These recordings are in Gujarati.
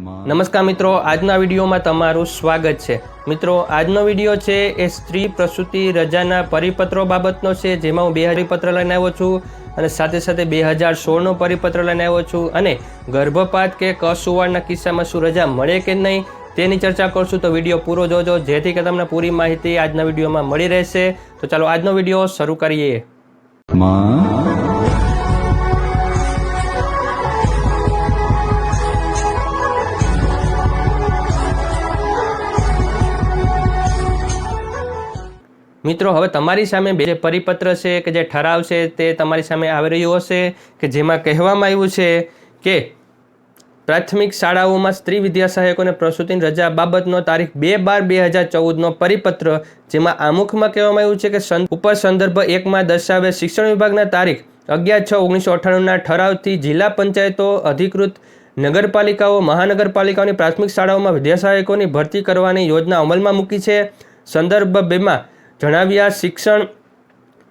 નમસ્કાર મિત્રો આજના વિડીયોમાં તમારું સ્વાગત છે. મિત્રો આજનો વીડિયો છે એ સ્ત્રી પ્રસૂતિ રજાના પરિપત્રો બાબતનો છે જેમાં હું બે હજાર પત્ર લઈને આવ્યો છું અને સાથે સાથે બે હજાર સોળનો પરિપત્ર લઈને આવ્યો છું અને ગર્ભપાત કે કસુવાળના કિસ્સામાં શું રજા મળે કે નહીં તેની ચર્ચા કરશું. તો વીડિયો પૂરો જોજો જેથી કે તમને પૂરી માહિતી આજના વિડીયોમાં મળી રહેશે. તો ચાલો આજનો વીડિયો શરૂ કરીએ. મિત્રો, હવે તમારી સામે બે પરિપત્ર છે કે જે ઠરાવ છે તે તમારી સામે આવી રહ્યો હશે કે જેમાં કહેવામાં આવ્યું છે કે પ્રાથમિક શાળાઓમાં સ્ત્રી વિદ્યા સહાયકોને પ્રસૂતિની રજા બાબતનો તારીખ બે બાર બે હજાર ચૌદનો પરિપત્ર, જેમાં આમુખમાં કહેવામાં આવ્યું છે કે ઉપર સંદર્ભ એકમાં દર્શાવે શિક્ષણ વિભાગના તારીખ અગિયાર છ ઓગણીસો અઠ્ઠાણુંના ઠરાવથી જિલ્લા પંચાયતો અધિકૃત નગરપાલિકાઓ, મહાનગરપાલિકાઓની પ્રાથમિક શાળાઓમાં વિદ્યા સહાયકોની ભરતી કરવાની યોજના અમલમાં મૂકી છે. સંદર્ભ બેમાં જણાવ્યા શિક્ષણ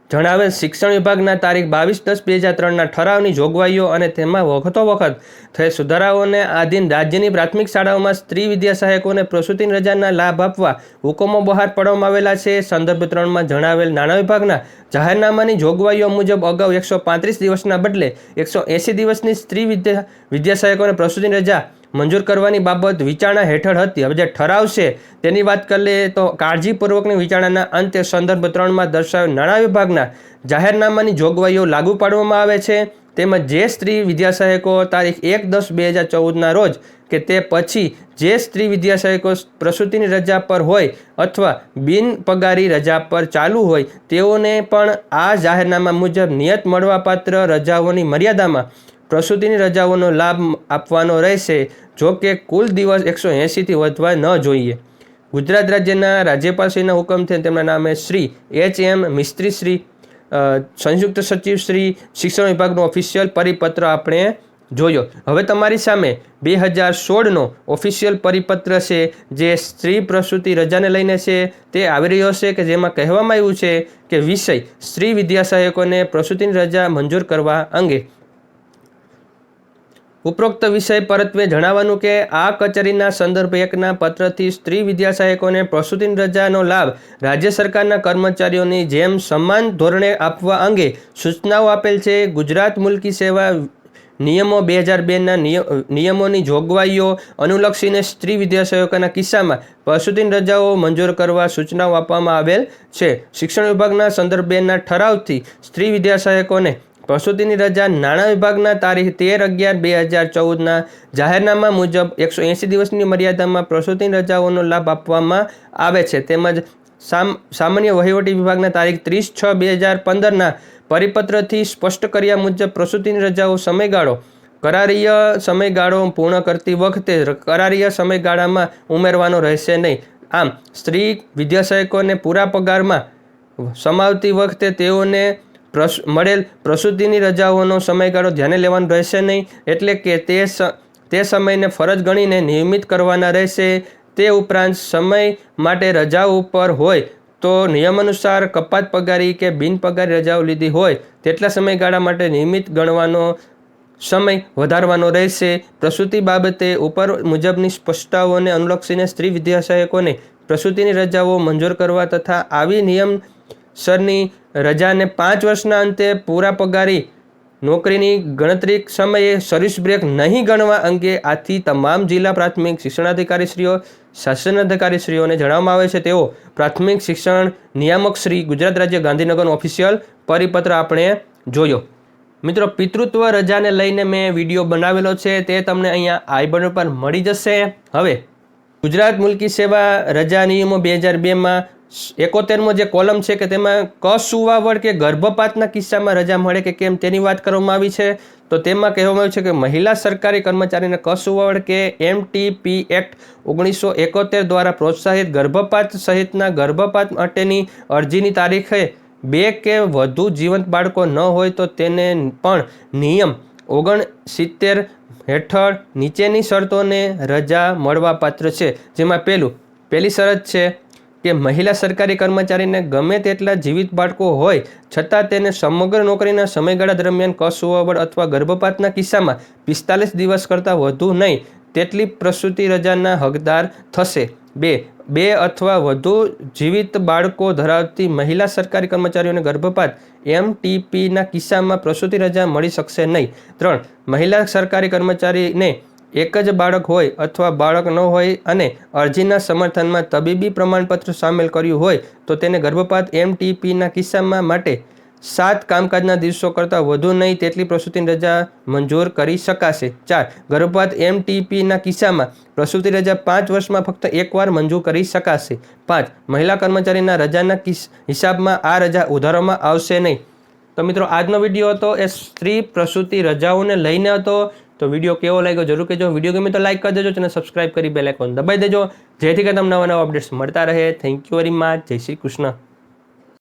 જણાવેલ શિક્ષણ વિભાગના તારીખ બાવીસ દસ બે હજાર ત્રણના ઠરાવની જોગવાઈઓ અને તેમાં વખતો વખત થયેલ સુધારાઓને આધીન રાજ્યની પ્રાથમિક શાળાઓમાં સ્ત્રી વિદ્યા સહાયકોને પ્રસૂતિ રજાના લાભ આપવા હુકમો બહાર પાડવામાં આવેલા છે. સંદર્ભ ત્રણમાં જણાવેલ નાણાં વિભાગના જાહેરનામાની જોગવાઈઓ મુજબ અગાઉ એકસો પાંત્રીસ દિવસના બદલે એકસો એંસી દિવસની સ્ત્રી વિદ્યા વિદ્યા સહાયકોને પ્રસૂતિ રજા મંજૂર કરવાની બાબત વિચારણા હેઠળ હતી. હવે જે ઠરાવ છે તેની વાત કરી લઈએ તો કાળજીપૂર્વકની વિચારણાના અંતે સંદર્ભ ત્રણમાં દર્શાવેલ નાણાં વિભાગના જાહેરનામાની જોગવાઈઓ લાગુ પાડવામાં આવે છે. તેમજ જે સ્ત્રી વિદ્યાસહાયકો તારીખ એક દસ બે હજાર ચૌદના રોજ કે તે પછી જે સ્ત્રી વિદ્યાસહાયકો પ્રસૂતિની રજા પર હોય અથવા બિન પગારી રજા પર ચાલુ હોય તેઓને પણ આ જાહેરનામા મુજબ નિયત મળવાપાત્ર રજાઓની મર્યાદામાં પ્રસૂતિની રજાઓનો લાભ આપવાનો રહેશે, જો કે કુલ દિવસ એકસો એંસીથી વધવા ન જોઈએ. ગુજરાત રાજ્યના રાજ્યપાલશ્રીના હુકમથી તેમના નામે શ્રી એચ એમ મિસ્ત્રી શ્રી સંયુક્ત સચિવ શ્રી, શિક્ષણ વિભાગનો ઓફિશિયલ પરિપત્ર આપણે જોયો. હવે તમારી સામે બે હજાર સોળનો ઓફિશિયલ પરિપત્ર છે, જે સ્ત્રી પ્રસૂતિ રજાને લઈને છે, તે આવી રહ્યો છે કે જેમાં કહેવામાં આવ્યું છે કે વિષય સ્ત્રી વિદ્યા સહાયકોને પ્રસૂતિની રજા મંજૂર કરવા અંગે ઉપરોક્ત વિષય પરત્વે જણાવવાનું કે આ કચેરીના સંદર્ભ એકના પત્રથી સ્ત્રી વિદ્યા સહાયકોને પ્રસૂતિની રજાનો લાભ રાજ્ય સરકારના કર્મચારીઓની જેમ સમાન ધોરણે આપવા અંગે સૂચનાઓ આપેલ છે. ગુજરાત મુલકી સેવા નિયમો બે હજાર બેના નિયમોની જોગવાઈઓ અનુલક્ષીને સ્ત્રી વિદ્યા સહાયકોના કિસ્સામાં પ્રસૂતિની રજાઓ મંજૂર કરવા સૂચનાઓ આપવામાં આવેલ છે. શિક્ષણ વિભાગના સંદર્ભ બેના ઠરાવથી સ્ત્રી વિદ્યા સહાયકોને પ્રસૂતિની રજા નાણાં વિભાગના તારીખ તેર અગિયાર બે હજાર ચૌદના જાહેરનામા મુજબ એકસો એંસી દિવસની મર્યાદામાં પ્રસૂતિની રજાઓનો લાભ આપવામાં આવે છે. તેમજ સામ, સામાન્ય વહીવટી વિભાગના તારીખ ત્રીસ છ બે હજાર પંદરના પરિપત્રથી સ્પષ્ટ કર્યા મુજબ પ્રસૂતિની રજાઓ સમયગાળો, કરારીય સમયગાળો પૂર્ણ કરતી વખતે કરારીય સમયગાળામાં ઉમેરવાનો રહેશે નહીં. આમ, સ્ત્રી વિદ્યાસહાયકોને પૂરા પગારમાં સમાવતી વખતે તેઓને પ્રસ, મળેલ પ્રસૂતિની રજાઓનો સમયગાળો ધ્યાને લેવાનો રહેશે નહીં, એટલે કે તે તે સમયને ફરજ ગણીને નિયમિત કરવાના રહેશે. તે ઉપરાંત સમય માટે રજા ઉપર હોય તો નિયમાનુસાર કપાત પગારી કે બિનપગારી રજાઓ લીધી હોય, તેટલા સમયગાળા માટે નિયમિત ગણવાનો સમય વધારવાનો રહેશે. પ્રસૂતિ બાબતે ઉપર મુજબની સ્પષ્ટતાઓને અનુલક્ષીને સ્ત્રી વિદ્યાસહાયકોને પ્રસૂતિની રજાઓ મંજૂર કરવા તથા આવી નિયમ સરની રજાને પાંચ વર્ષના અંતે પૂરા પગારી. નોકરીની ગણતરી સમયે સર્વિસ બ્રેક નહીં ગણવા અંગે આથી તમામ જિલ્લા પ્રાથમિક શિક્ષણાધિકારીશ્રીઓ, શાસનાધિકારીશ્રીઓને જણાવવામાં આવે છે. તેઓ પ્રાથમિક શિક્ષણ નિયામક શ્રી ગુજરાત રાજ્ય ગાંધીનગરનો ઓફિશિયલ પરિપત્ર આપણે જોયો. મિત્રો, પિતૃત્વ રજાને લઈને મેં વીડિયો બનાવેલો છે. તે તમને અહીંયા આઈ બટન પર મળી જશે. હવે ગુજરાત મુલકી સેવા રજા નિયમો બે હજાર બેમાં એકોતેરમો જે કોલમ છે કે તેમાં કસુવાવડ કે ગર્ભપાતના કિસ્સામાં રજા મળે કે કેમ તેની વાત કરવામાં આવી છે. તો તેમાં કહેવામાં આવ્યું છે કે મહિલા સરકારી કર્મચારીને કસુવાવડ કે એમટીપી એક્ટ ઓગણીસો એકોતેર દ્વારા પ્રોત્સાહિત ગર્ભપાત સહિતના ગર્ભપાત માટેની અરજીની તારીખે બે કે વધુ જીવંત બાળકો ન હોય તો તેને પણ નિયમ ઓગણ સિત્તેર હેઠળ નીચેની શરતોને રજા મળવાપાત્ર છે. જેમાં પહેલું, પહેલી શરત છે કે મહિલા સરકારી કર્મચારીને ગમે તેટલા જીવિત બાળકો હોય, છતાં તેને સમગ્ર નોકરીના સમયગાળા દરમિયાન કસુવાવડ અથવા ગર્ભપાતના કિસ્સામાં પિસ્તાલીસ દિવસ કરતાં વધુ નહીં, તેટલી પ્રસૂતિ રજાના હકદાર થશે. બે બે અથવા વધુ જીવિત બાળકો ધરાવતી મહિલા સરકારી કર્મચારીઓને ગર્ભપાત એમટીપીના કિસ્સામાં પ્રસૂતિ રજા મળી શકશે નહીં. ત્રણ, મહિલા સરકારી કર્મચારીને એક જ બાળક હોય અથવા બાળક ન હોય અને અરજીના સમર્થનમાં તબીબી પ્રમાણપત્ર સામેલ કર્યું હોય, તો તેને ગર્ભપાત એમટીપીના કિસ્સામાં માટે સાત કામકાજના દિવસો કરતાં વધુ નહીં તેટલી પ્રસૂતિની રજા મંજૂર કરી શકાશે. ચાર, ગર્ભપાત એમટીપીના કિસ્સામાં પ્રસૂતિ રજા પાંચ વર્ષમાં ફક્ત એકવાર મંજૂર કરી શકાશે. પાંચ, મહિલા કર્મચારીના રજાના હિસાબમાં આ રજા ઉધારવામાં આવશે નહીં. તો મિત્રો, આજનો વીડિયો હતો એ સ્ત્રી પ્રસૂતિ રજાઓને લઈને હતો. તો વીડિયો કેવો લાગ્યો જરૂર કહેજો. વીડિયો ગમે તો લાઈક કરી દેજો અને સબસ્ક્રાઈબ કરી બેલ આઇકોન દબાઈ દેજો. જેથી કે તમને નવા નવા અપડેટ્સ મળતા રહે. થેન્ક યુ વેરી મચ જય શ્રી કૃષ્ણ.